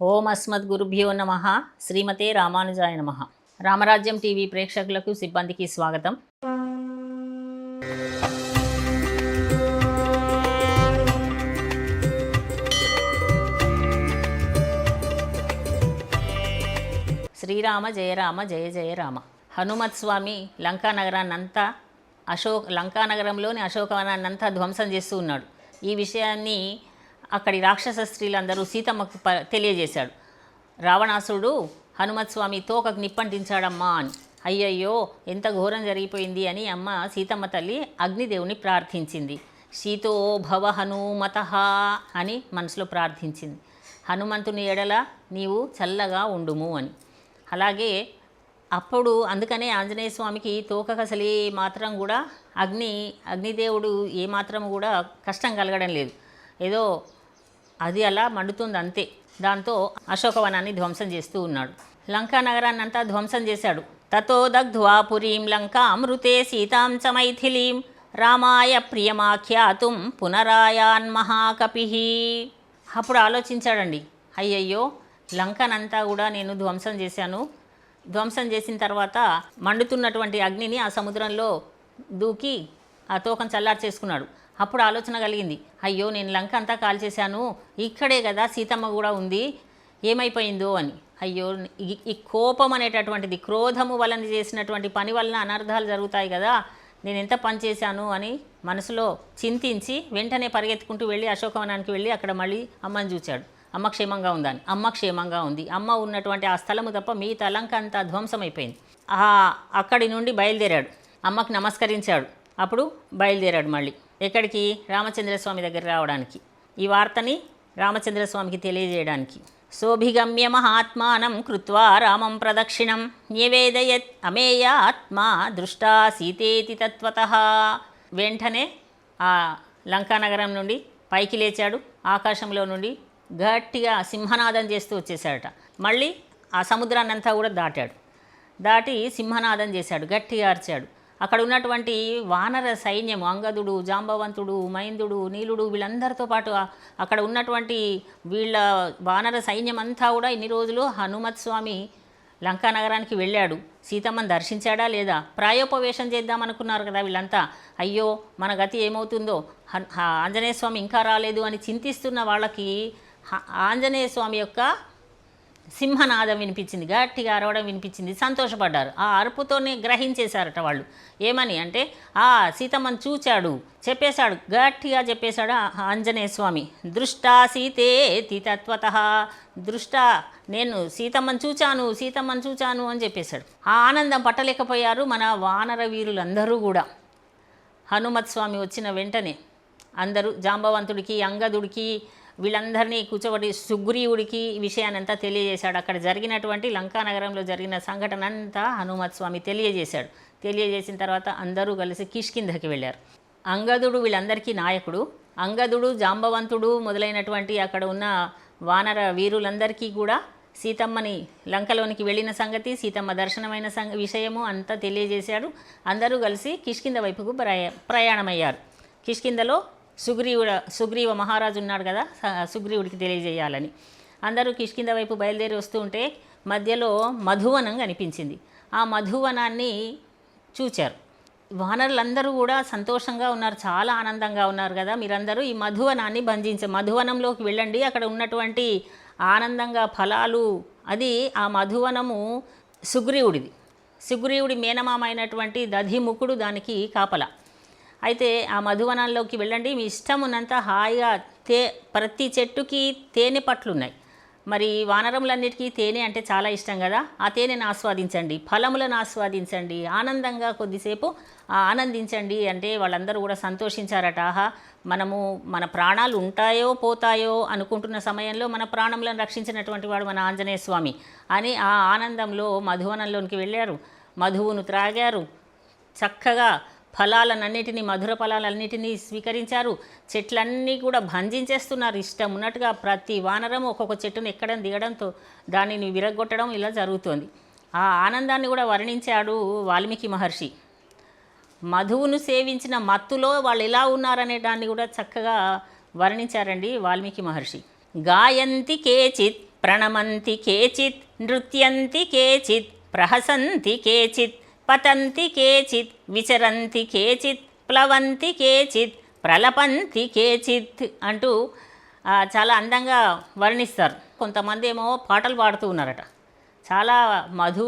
ఓం అస్మద్ గురుభ్యో నమ. శ్రీమతే రామానుజాయ నమ. రామరాజ్యం టీవీ ప్రేక్షకులకు సిబ్బందికి స్వాగతం. శ్రీరామ జయరామ జయ జయ రామ. హనుమత్ స్వామి లంకా నగరాన్నంతా అశోక్ లంకా నగరంలోని అశోకవనాన్నంతా ధ్వంసం చేస్తూ ఉన్నాడు. ఈ విషయాన్ని అక్కడి రాక్షస స్త్రీలందరూ సీతమ్మకు ప తెలియజేశాడు. రావణాసుడు హనుమత్ స్వామి తోకకు నిప్పంటించాడమ్మా అని. అయ్యయ్యో ఎంత ఘోరం జరిగిపోయింది అని అమ్మ సీతమ్మ తల్లి అగ్నిదేవుని ప్రార్థించింది. సీతో భవ హనుమత అని మనసులో ప్రార్థించింది. హనుమంతుని ఎడల నీవు చల్లగా ఉండుము అని. అలాగే అప్పుడు అందుకనే ఆంజనేయ స్వామికి తోకకసలి మాత్రం కూడా అగ్ని అగ్నిదేవుడు ఏ మాత్రం కూడా కష్టం కలగడం లేదు. ఏదో అది అలా మండుతుంది అంతే. దాంతో అశోకవనాన్ని ధ్వంసం చేస్తూ ఉన్నాడు. లంకా నగరాన్ని అంతా ధ్వంసం చేశాడు. తతో దగ్ధ్వా పురీం లంకామృతే సీతాం చ మైథిలీం రామాయ ప్రియమాఖ్యాతుం పునరాయాన్ మహాకపి. అప్పుడు ఆలోచించాడండి. అయ్యయ్యో లంకనంతా కూడా నేను ధ్వంసం చేశాను. ధ్వంసం చేసిన తర్వాత మండుతున్నటువంటి అగ్నిని ఆ సముద్రంలో దూకి ఆ తోకం చల్లారు చేసుకున్నాడు అప్పుడు ఆలోచన కలిగింది. అయ్యో నేను లంక అంతా కాల్చేశాను ఇక్కడే కదా సీతమ్మ కూడా ఉంది. ఏమైపోయిందో అని. అయ్యో ఈ- కోపం అనేటటువంటిది క్రోధము వలన చేసినటువంటి పని వలన అనర్థాలు జరుగుతాయి కదా. నేను ఎంత పని చేశాను అని మనసులో చింతించి వెంటనే పరిగెత్తుకుంటూ వెళ్ళి అశోకవనానికి వెళ్ళి అక్కడ మళ్ళీ అమ్మని చూచాడు అమ్మ క్షేమంగా ఉందని. అమ్మ క్షేమంగా ఉంది. అమ్మ ఉన్నటువంటి ఆ స్థలము తప్ప మీ తలంక అంతా ధ్వంసమైపోయింది. అక్కడి నుండి బయలుదేరాడు. అమ్మకి నమస్కరించాడు. అప్పుడు బయలుదేరాడు మళ్ళీ. ఎక్కడికి? రామచంద్రస్వామి దగ్గర రావడానికి. ఈ వార్తని రామచంద్రస్వామికి తెలియజేయడానికి. శోభిగమ్య మహాత్మానం కృత్వా రామం ప్రదక్షిణం. నివేదయత్ అమేయ ఆత్మా దృష్టా సీతేతి తత్వత. వెంటనే ఆ లంకానగరం నుండి పైకి లేచాడు. ఆకాశంలో నుండి గట్టిగా సింహనాదం చేస్తూ వచ్చేసాడట మళ్ళీ ఆ సముద్రాన్నంతా కూడా దాటాడు. దాటి సింహనాదం చేశాడు. గట్టిగా అరిచాడు. అక్కడ ఉన్నటువంటి వానర సైన్యం అంగదుడు జాంబవంతుడు మైందుడు నీలుడు వీళ్ళందరితో పాటు అక్కడ ఉన్నటువంటి వీళ్ళ వానర సైన్యం అంతా కూడా ఇన్ని రోజులు హనుమత్ స్వామి లంకా నగరానికి వెళ్ళాడు. సీతమ్మని దర్శించాడా లేదా? ప్రాయోపవేశం చేద్దాం అనుకున్నారు కదా వీళ్ళంతా. అయ్యో మన గతి ఏమవుతుందో? హన్- ఆంజనేయ స్వామి ఇంకా రాలేదు అని చింతిస్తున్న వాళ్ళకి ఆంజనేయ స్వామి యొక్క సింహనాదం వినిపించింది గట్టిగా అరవడం వినిపించింది. సంతోషపడ్డారు. ఆ అరుపుతోనే గ్రహించేశారట వాళ్ళు. ఏమని అంటే ఆ సీతమ్మని చూచాడు చెప్పేశాడు గట్టిగా చెప్పేశాడు ఆంజనేయ స్వామి. దృష్టా సీతే తత్వత. దృష్ట నేను సీతమ్మని చూచాను సీతమ్మని చూచాను అని చెప్పేశాడు. ఆ ఆనందం పట్టలేకపోయారు మన వానర వీరులందరూ కూడా. హనుమత్ స్వామి వచ్చిన వెంటనే అందరూ జాంబవంతుడికి అంగదుడికి వీళ్ళందరినీ కూర్చోబడి సుగ్రీవుడికి విషయానంతా తెలియజేశాడు. అక్కడ జరిగినటువంటి లంకానగరంలో జరిగిన సంఘటన అంతా హనుమత్ స్వామి తెలియజేశాడు. తెలియజేసిన తర్వాత అందరూ కలిసి కిష్కింధకి వెళ్ళారు. అంగదుడు వీళ్ళందరికీ నాయకుడు. అంగదుడు జాంబవంతుడు మొదలైనటువంటి అక్కడ ఉన్న వానర వీరులందరికీ కూడా సీతమ్మని లంకలోనికి వెళ్ళిన సంగతి సీతమ్మ దర్శనమైన సంగ విషయము అంతా తెలియజేశాడు. అందరూ కలిసి కిష్కింద వైపుకు ప్రయా ప్రయాణమయ్యారు. కిష్కిందలో సుగ్రీవుడ సుగ్రీవ మహారాజు ఉన్నాడు కదా సుగ్రీవుడికి తెలియజేయాలని. అందరూ కిష్కింద వైపు బయలుదేరి వస్తూ ఉంటే మధ్యలో మధువనం కనిపించింది. ఆ మధువనాన్ని చూచారు. వానరులందరూ కూడా సంతోషంగా ఉన్నారు చాలా ఆనందంగా ఉన్నారు కదా. మీరందరూ ఈ మధువనాన్ని బంధించ మధువనంలోకి వెళ్ళండి. అక్కడ ఉన్నటువంటి ఆనందంగా ఫలాలు అది ఆ మధువనము సుగ్రీవుడిది. సుగ్రీవుడి మేనమామ అయినటువంటి దధిముఖుడు దానికి కాపల. అయితే ఆ మధువనంలోకి వెళ్ళండి. మీ ఇష్టం ఉన్నంత హాయిగా తే ప్రతి చెట్టుకి తేనె పట్లు ఉన్నాయి మరి వానరములన్నిటికీ తేనె అంటే చాలా ఇష్టం కదా? ఆ తేనెను ఆస్వాదించండి. ఫలములను ఆస్వాదించండి. ఆనందంగా కొద్దిసేపు ఆనందించండి అంటే వాళ్ళందరూ కూడా సంతోషించారట. ఆహా మనము మన ప్రాణాలు ఉంటాయో పోతాయో అనుకుంటున్న సమయంలో మన ప్రాణములను రక్షించినటువంటి వాడు మన ఆంజనేయ స్వామి అని ఆ ఆనందంలో మధువనంలోనికి వెళ్ళారు. మధువును త్రాగారు. చక్కగా ఫలాలన్నిటినీ మధుర ఫలాలన్నిటినీ స్వీకరించారు. చెట్లన్నీ కూడా భంజించేస్తున్నారు. ఇష్టం ఉన్నట్టుగా ప్రతి వానరం ఒక్కొక్క చెట్టును ఎక్కడం దిగడంతో దానిని విరగొట్టడం ఇలా జరుగుతోంది. ఆ ఆనందాన్ని కూడా వర్ణించాడు వాల్మీకి మహర్షి. మధువును సేవించిన మత్తులో వాళ్ళు ఎలా ఉన్నారనే దాన్ని కూడా చక్కగా వర్ణించారండి వాల్మీకి మహర్షి. గాయంతి కేచిత్ ప్రణమంతి కేచిత్ నృత్యంతి కేచిత్ ప్రహసంతి కేచిత్ పతంతి కేచిత్ విచరంతి కేచిత్ ప్లవంతి కేచిత్ ప్రలపంతి కేచిత్ అంటూ చాలా అందంగా వర్ణిస్తారు. కొంతమంది ఏమో పాటలు పాడుతూ ఉన్నారట. చాలా మధు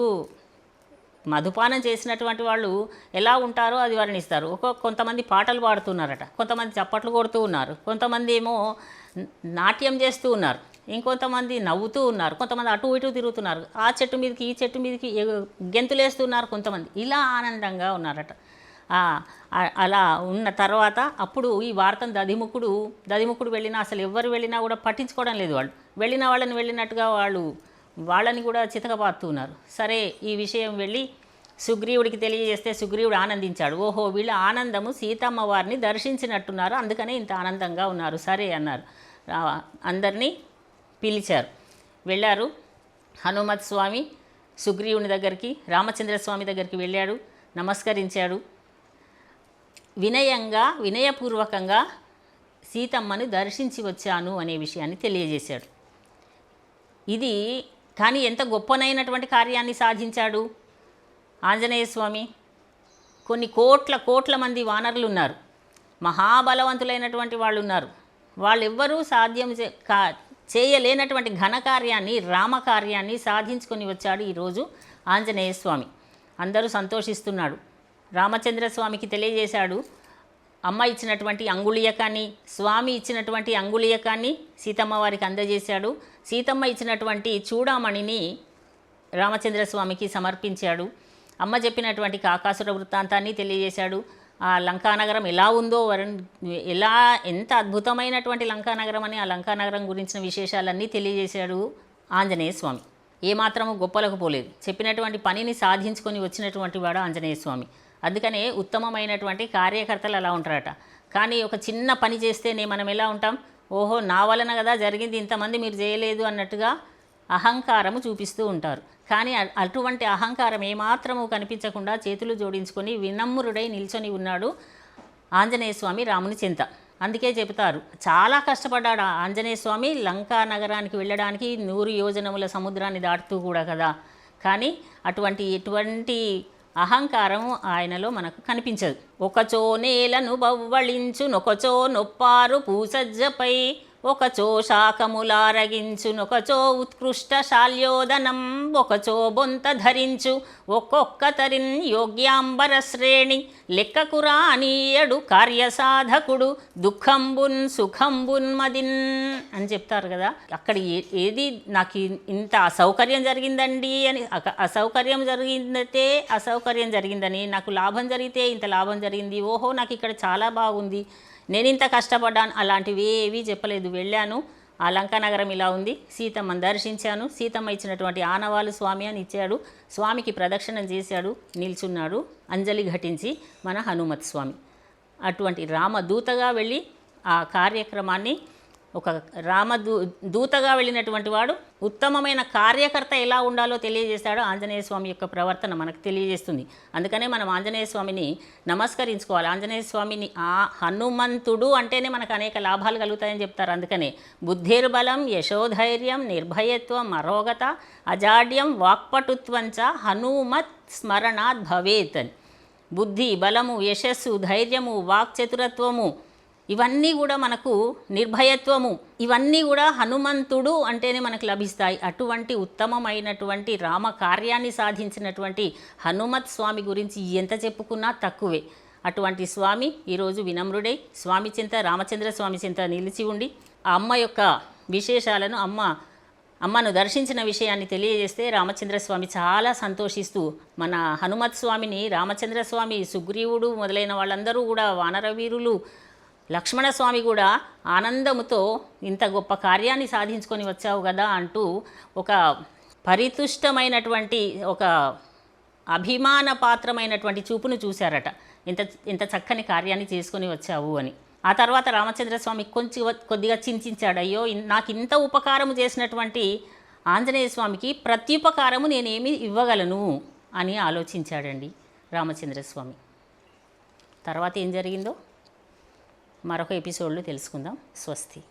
మధుపానం చేసినటువంటి వాళ్ళు ఎలా ఉంటారో అది వర్ణిస్తారు. ఒక కొంతమంది పాటలు పాడుతున్నారట కొంతమంది చప్పట్లు కొడుతూ ఉన్నారు. కొంతమంది ఏమో నాట్యం చేస్తూ ఉన్నారు. ఇంకొంతమంది నవ్వుతూ ఉన్నారు కొంతమంది అటు ఇటు తిరుగుతున్నారు. ఆ చెట్టు మీదకి ఈ చెట్టు మీదకి గెంతులేస్తున్నారు కొంతమంది. ఇలా ఆనందంగా ఉన్నారట. అలా ఉన్న తర్వాత అప్పుడు ఈ వార్తను దదిముఖుడు దదిముఖుడు వెళ్ళినా అసలు ఎవరు వెళ్ళినా కూడా పట్టించుకోవడం లేదు వాళ్ళు. వెళ్ళిన వాళ్ళని వెళ్ళినట్టుగా వాళ్ళు వాళ్ళని కూడా చితకబాతున్నారు సరే ఈ విషయం వెళ్ళి సుగ్రీవుడికి తెలియజేస్తే సుగ్రీవుడు ఆనందించాడు. ఓహో వీళ్ళ ఆనందము సీతమ్మ వారిని దర్శించినట్టున్నారు అందుకనే ఇంత ఆనందంగా ఉన్నారు. సరే అన్నారు. అందరినీ పిలిచారు. వెళ్ళారు. హనుమత్ స్వామి సుగ్రీవుని దగ్గరికి రామచంద్ర స్వామి దగ్గరికి వెళ్ళాడు. నమస్కరించాడు. వినయంగా వినయపూర్వకంగా సీతమ్మను దర్శించి వచ్చాను అనే విషయాన్ని తెలియజేశాడు. ఇది కానీ ఎంత గొప్పనైనటువంటి కార్యాన్ని సాధించాడు? ఆంజనేయ స్వామి కొన్ని కోట్ల కోట్ల మంది వానరులు ఉన్నారు మహాబలవంతులైనటువంటి వాళ్ళు ఉన్నారు వాళ్ళెవ్వరూ సాధ్యం చే- కా చేయలేనటువంటి ఘనకార్యాన్ని రామకార్యాన్ని సాధించుకొని వచ్చాడు ఈరోజు ఆంజనేయ స్వామి. అందరూ సంతోషిస్తున్నాడు. రామచంద్ర స్వామికి తెలియజేశాడు అమ్మ ఇచ్చినటువంటి అంగుళీయకాన్ని స్వామి ఇచ్చినటువంటి అంగుళీయకాన్ని సీతమ్మ వారికి అందజేశాడు. సీతమ్మ ఇచ్చినటువంటి చూడామణిని రామచంద్ర స్వామికి సమర్పించాడు. అమ్మ చెప్పినటువంటి కాకాసుర వృత్తాంతాన్ని తెలియజేశాడు. ఆ లంకానగరం ఎలా ఉందో వరుణ్ ఎలా ఎంత అద్భుతమైనటువంటి లంకానగరం అని ఆ లంకానగరం గురించిన విశేషాలన్నీ తెలియజేశాడు ఆంజనేయ స్వామి. ఏమాత్రము గొప్పలకు పోలేదు. చెప్పినటువంటి పనిని సాధించుకొని వచ్చినటువంటి వాడు ఆంజనేయ స్వామి. అందుకనే ఉత్తమమైనటువంటి కార్యకర్తలు అలా ఉంటారట. కానీ ఒక చిన్న పని చేస్తేనే మనం ఎలా ఉంటాం? ఓహో నా వలన కదా జరిగింది ఇంతమంది మీరు చేయలేదు అన్నట్టుగా అహంకారము చూపిస్తూ ఉంటారు. కానీ అటువంటి అహంకారం ఏమాత్రము కనిపించకుండా చేతులు జోడించుకొని వినమ్రుడై నిల్చొని ఉన్నాడు ఆంజనేయ స్వామి రాముని చింత. అందుకే చెబుతారు చాలా కష్టపడ్డాడు ఆంజనేయస్వామి ఆంజనేయ స్వామి లంకా నగరానికి వెళ్ళడానికి నూరు యోజనముల సముద్రాన్ని దాటుతూ కూడా కదా. కానీ అటువంటి ఎటువంటి అహంకారం ఆయనలో మనకు కనిపించదు. ఒకచో నేలను బవ్వళించు నొకచో నొప్పారు పూసజ్జపై ఒకచో శాఖములారగించునొకచో ఉత్కృష్ట శాల్యోదనం ఒకచో బొంత ధరించు ఒక్కొక్క తరిన్ యోగ్యాంబర శ్రేణి లెక్కకు రానీయడు కార్యసాధకుడు దుఃఖంబున్ సుఖంబున్ మదిన్ అని చెప్తారు కదా. అక్కడ ఏ- ఏది నాకు ఇంత అసౌకర్యం జరిగిందండి అని అసౌకర్యం జరిగిందంటే అసౌకర్యం జరిగిందని నాకు లాభం జరిగితే ఇంత లాభం జరిగింది ఓహో నాకు ఇక్కడ చాలా బాగుంది నేను ఇంత కష్టపడ్డాను అలాంటివి ఏవి చెప్పలేదు. వెళ్ళాను ఆ లంకానగరం ఇలా ఉంది. సీతమ్మను దర్శించాను. సీతమ్మ ఇచ్చినటువంటి ఆనవాలు స్వామి అని ఇచ్చాడు. స్వామికి ప్రదక్షిణం చేశాడు నిల్చున్నాడు అంజలి ఘటించి మన హనుమత్ స్వామి. అటువంటి రామదూతగా వెళ్ళి ఆ కార్యక్రమాన్ని ఒక రామదూ దూతగా వెళ్ళినటువంటి వాడు ఉత్తమమైన కార్యకర్త ఎలా ఉండాలో తెలియజేశాడో ఆంజనేయ స్వామి యొక్క ప్రవర్తన మనకు తెలియజేస్తుంది. అందుకనే మనం ఆంజనేయ స్వామిని నమస్కరించుకోవాలి. ఆంజనేయ స్వామిని ఆ హనుమంతుడు అంటేనే మనకు అనేక లాభాలు కలుగుతాయని చెప్తారు. అందుకనే బుద్ధిర్బలం యశోధైర్యం నిర్భయత్వం అరోగత అజాడ్యం వాక్పటుత్వంచ హనుమత్ స్మరణాద్ భవేత్ అని. బుద్ధి బలము యశస్సు ధైర్యము వాక్చతురత్వము ఇవన్నీ కూడా మనకు నిర్భయత్వము. ఇవన్నీ కూడా హనుమంతుడు అంటేనే మనకు లభిస్తాయి. అటువంటి ఉత్తమమైనటువంటి రామ కార్యాన్ని సాధించినటువంటి హనుమత్ స్వామి గురించి ఎంత చెప్పుకున్నా తక్కువే. అటువంటి స్వామి ఈరోజు వినమ్రుడై స్వామి చింత రామచంద్ర స్వామి చింత నిలిచి ఉండి ఆ అమ్మ యొక్క విశేషాలను అమ్మ అమ్మను దర్శించిన విషయాన్ని తెలియజేస్తే రామచంద్ర స్వామి చాలా సంతోషిస్తూ మన హనుమత్ స్వామిని రామచంద్ర స్వామి సుగ్రీవుడు మొదలైన వాళ్ళందరూ కూడా వానరవీరులు లక్ష్మణస్వామి కూడా ఆనందముతో ఇంత గొప్ప కార్యాన్ని సాధించుకొని వచ్చావు కదా అంటూ ఒక పరితుష్టమైనటువంటి ఒక అభిమాన పాత్రమైనటువంటి చూపును చూశారట. ఇంత ఇంత చక్కని కార్యాన్ని చేసుకొని వచ్చావు అని. ఆ తర్వాత రామచంద్రస్వామి కొంచెం కొద్దిగా చింతించాడు. అయ్యో నాకు ఇంత ఉపకారము చేసినటువంటి ఆంజనేయ స్వామికి ప్రత్యుపకారము నేనేమి ఇవ్వగలను అని ఆలోచించాడండి రామచంద్రస్వామి. తర్వాత ఏం జరిగిందో? మరొక ఎపిసోడ్లో తెలుసుకుందాం. స్వస్తి.